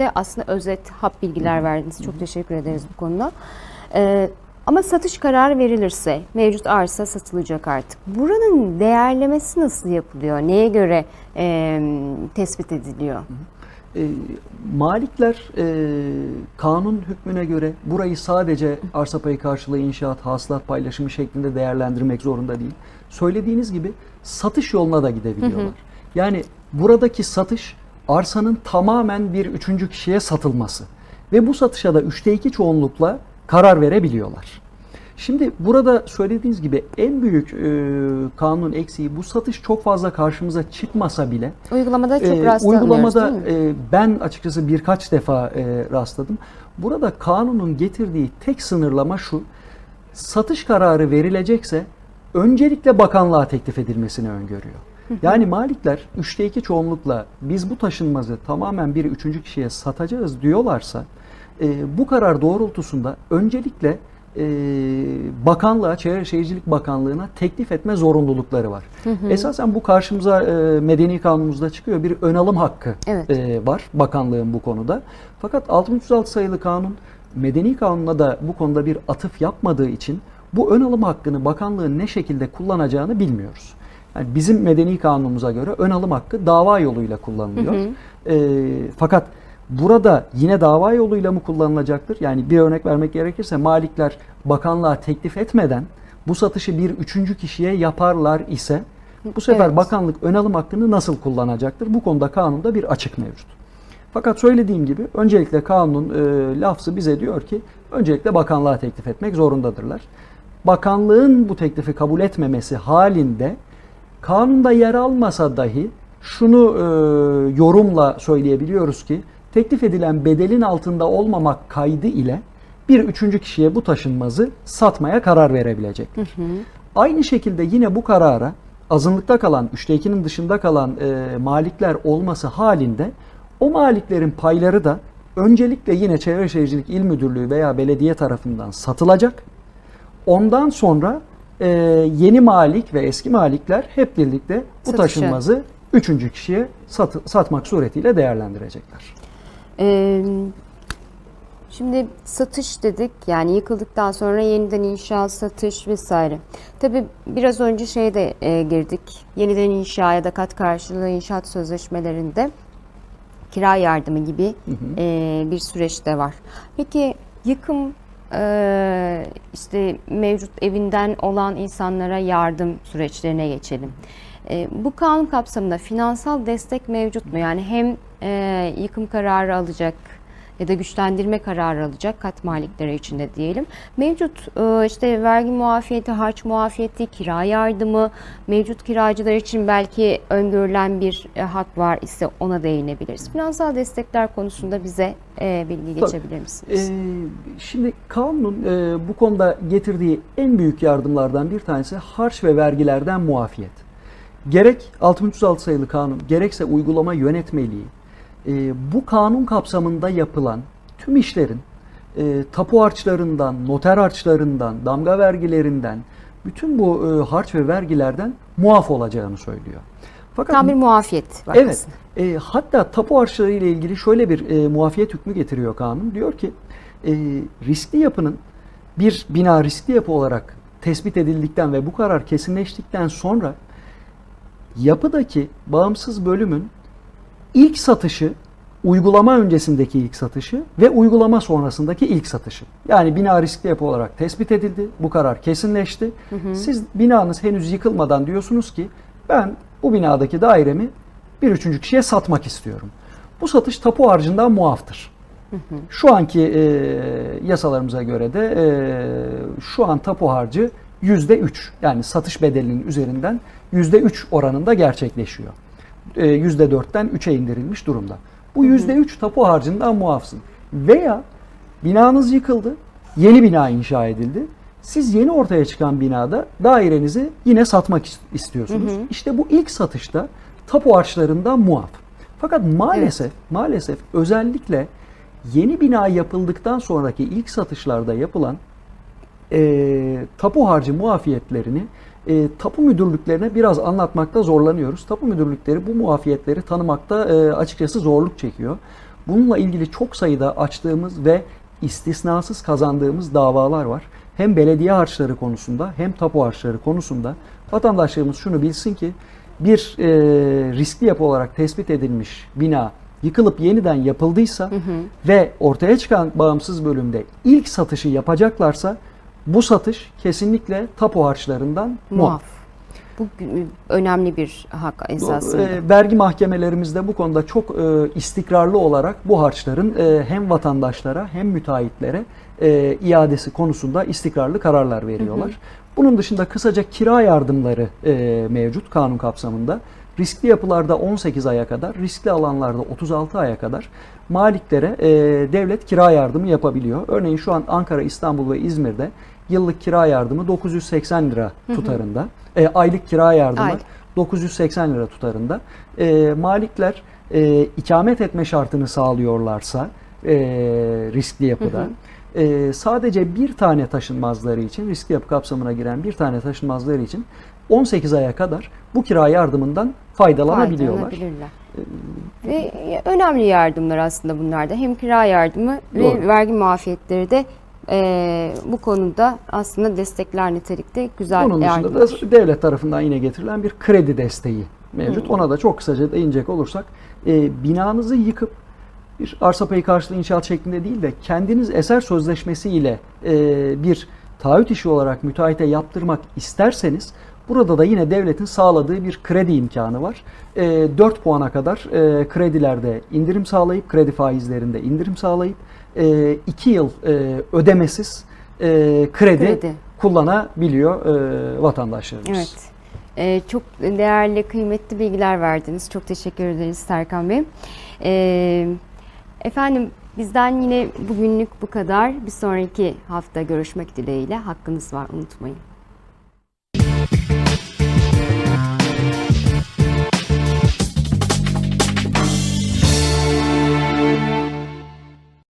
de aslında özet hap bilgiler verdiniz. Çok teşekkür ederiz bu konuda. Ee, ama satış kararı verilirse mevcut arsa satılacak artık. Buranın değerlemesi nasıl yapılıyor? Neye göre e, tespit ediliyor? E, malikler e, kanun hükmüne göre burayı sadece arsa payı karşılığı inşaat, hasılat paylaşımı şeklinde değerlendirmek zorunda değil. Söylediğiniz gibi satış yoluna da gidebiliyorlar. Yani buradaki satış arsanın tamamen bir üçüncü kişiye satılması. Ve bu satışa da üçte iki çoğunlukla karar verebiliyorlar. Şimdi burada söylediğiniz gibi en büyük e, kanun eksiği bu satış çok fazla karşımıza çıkmasa bile Uygulamada çok ee, rastlanıyoruz Uygulamada e, ben açıkçası birkaç defa e, rastladım. Burada kanunun getirdiği tek sınırlama şu. Satış kararı verilecekse öncelikle bakanlığa teklif edilmesini öngörüyor. Yani malikler üçte iki çoğunlukla biz bu taşınmazı tamamen bir üçüncü kişiye satacağız diyorlarsa e, bu karar doğrultusunda öncelikle e, bakanlığa, Çevre Şehircilik Bakanlığı'na teklif etme zorunlulukları var. Esasen bu karşımıza e, medeni kanunumuzda çıkıyor. Bir ön alım hakkı Evet. e, var bakanlığın bu konuda. Fakat 6306 sayılı kanun medeni kanuna da bu konuda bir atıf yapmadığı için bu ön alım hakkını bakanlığın ne şekilde kullanacağını bilmiyoruz. Yani bizim medeni kanunumuza göre ön alım hakkı dava yoluyla kullanılıyor. E, fakat burada yine dava yoluyla mı kullanılacaktır? Yani bir örnek vermek gerekirse malikler bakanlığa teklif etmeden bu satışı bir üçüncü kişiye yaparlar ise bu sefer Evet. bakanlık ön alım hakkını nasıl kullanacaktır? Bu konuda kanunda bir açık mevcut. Fakat söylediğim gibi öncelikle kanunun e, lafzı bize diyor ki öncelikle bakanlığa teklif etmek zorundadırlar. Bakanlığın bu teklifi kabul etmemesi halinde kanunda yer almasa dahi şunu e, yorumla söyleyebiliyoruz ki teklif edilen bedelin altında olmamak kaydı ile bir üçüncü kişiye bu taşınmazı satmaya karar verebilecektir. Aynı şekilde yine bu karara azınlıkta kalan, üçte ikinin dışında kalan e, malikler olması halinde o maliklerin payları da öncelikle yine Çevre Şehircilik İl Müdürlüğü veya belediye tarafından satılacak. Ondan sonra e, yeni malik ve eski malikler hep birlikte bu Satışa. taşınmazı üçüncü kişiye sat- satmak suretiyle değerlendirecekler. Ee, şimdi satış dedik yani yıkıldıktan sonra yeniden inşa, satış vesaire. Tabii biraz önce şeyde e, girdik. Yeniden inşa ya da kat karşılığı inşaat sözleşmelerinde kira yardımı gibi e, bir süreç de var. Peki yıkım e, işte mevcut evinden olan insanlara yardım süreçlerine geçelim. E, bu kanun kapsamında finansal destek mevcut mu? Yani hem e, yıkım kararı alacak ya da güçlendirme kararı alacak kat malikleri için de diyelim. Mevcut e, işte vergi muafiyeti, harç muafiyeti, kira yardımı, mevcut kiracılar için belki öngörülen bir e, hak var ise ona değinebiliriz. Finansal destekler konusunda bize e, bilgi geçebilir misiniz? Ee, şimdi kanunun e, bu konuda getirdiği en büyük yardımlardan bir tanesi harç ve vergilerden muafiyet. Gerek 6306 sayılı kanun gerekse uygulama yönetmeliği e, bu kanun kapsamında yapılan tüm işlerin e, tapu harçlarından, noter harçlarından, damga vergilerinden bütün bu e, harç ve vergilerden muaf olacağını söylüyor. Fakat Tam bir muafiyet var. Evet. E, hatta tapu harçları ile ilgili şöyle bir e, muafiyet hükmü getiriyor kanun. Diyor ki e, riskli yapının bir bina riskli yapı olarak tespit edildikten ve bu karar kesinleştikten sonra yapıdaki bağımsız bölümün ilk satışı uygulama öncesindeki ilk satışı ve uygulama sonrasındaki ilk satışı. Yani bina riskli yapı olarak tespit edildi. Bu karar kesinleşti. Siz binanız henüz yıkılmadan diyorsunuz ki ben bu binadaki dairemi bir üçüncü kişiye satmak istiyorum. Bu satış tapu harcından muaftır. Şu anki e, yasalarımıza göre de e, şu an tapu harcı yüzde üç yani satış bedelinin üzerinden yüzde üç oranında gerçekleşiyor. E, Yüzde dörtten üçe indirilmiş durumda. Bu yüzde üç tapu harcından muafsın. Veya binanız yıkıldı, yeni bina inşa edildi. Siz yeni ortaya çıkan binada dairenizi yine satmak is- istiyorsunuz. İşte bu ilk satışta tapu harçlarından muaf. Fakat maalesef maalesef özellikle yeni bina yapıldıktan sonraki ilk satışlarda yapılan e, tapu harcı muafiyetlerini e, tapu müdürlüklerine biraz anlatmakta zorlanıyoruz. Tapu müdürlükleri bu muafiyetleri tanımakta e, açıkçası zorluk çekiyor. Bununla ilgili çok sayıda açtığımız ve istisnasız kazandığımız davalar var. Hem belediye harçları konusunda hem tapu harçları konusunda vatandaşlarımız şunu bilsin ki bir e, riskli yapı olarak tespit edilmiş bina yıkılıp yeniden yapıldıysa ve ortaya çıkan bağımsız bölümde ilk satışı yapacaklarsa bu satış kesinlikle tapu harçlarından muaf. Bu önemli bir hak esasında. E, vergi mahkemelerimizde bu konuda çok e, istikrarlı olarak bu harçların e, hem vatandaşlara hem müteahhitlere e, iadesi konusunda istikrarlı kararlar veriyorlar. Bunun dışında kısaca kira yardımları e, mevcut kanun kapsamında. Riskli yapılarda 18 aya kadar, riskli alanlarda 36 aya kadar maliklere e, devlet kira yardımı yapabiliyor. Örneğin şu an Ankara, İstanbul ve İzmir'de yıllık kira yardımı 980 lira tutarında. E, aylık kira yardımı Aylık. 980 lira tutarında. E, malikler e, ikamet etme şartını sağlıyorlarsa e, riskli yapıda e, sadece bir tane taşınmazları için riskli yapı kapsamına giren bir tane taşınmazları için 18 aya kadar bu kira yardımından faydalanabiliyorlar. faydalanabilirler. Ve önemli yardımlar aslında bunlar da. Hem kira yardımı ve Doğru. vergi muafiyetleri de e, bu konuda aslında destekler nitelikte güzel Bunun dışında da devlet tarafından yine getirilen bir kredi desteği mevcut. Ona da çok kısaca değinecek olursak e, binanızı yıkıp bir arsa payı karşılığı inşaat şeklinde değil de kendiniz eser sözleşmesiyle e, bir taahhüt işi olarak müteahhite yaptırmak isterseniz burada da yine devletin sağladığı bir kredi imkanı var. E, 4 puana kadar e, kredilerde indirim sağlayıp kredi faizlerinde indirim sağlayıp 2 yıl e, ödemesiz e, kredi, Kredi. kullanabiliyor e, vatandaşlarımız. Evet. Ee, çok değerli, kıymetli bilgiler verdiniz. Çok teşekkür ederiz Serkan Bey. Ee, efendim bizden yine bugünlük bu kadar. Bir sonraki hafta görüşmek dileğiyle. Hakkınız var unutmayın.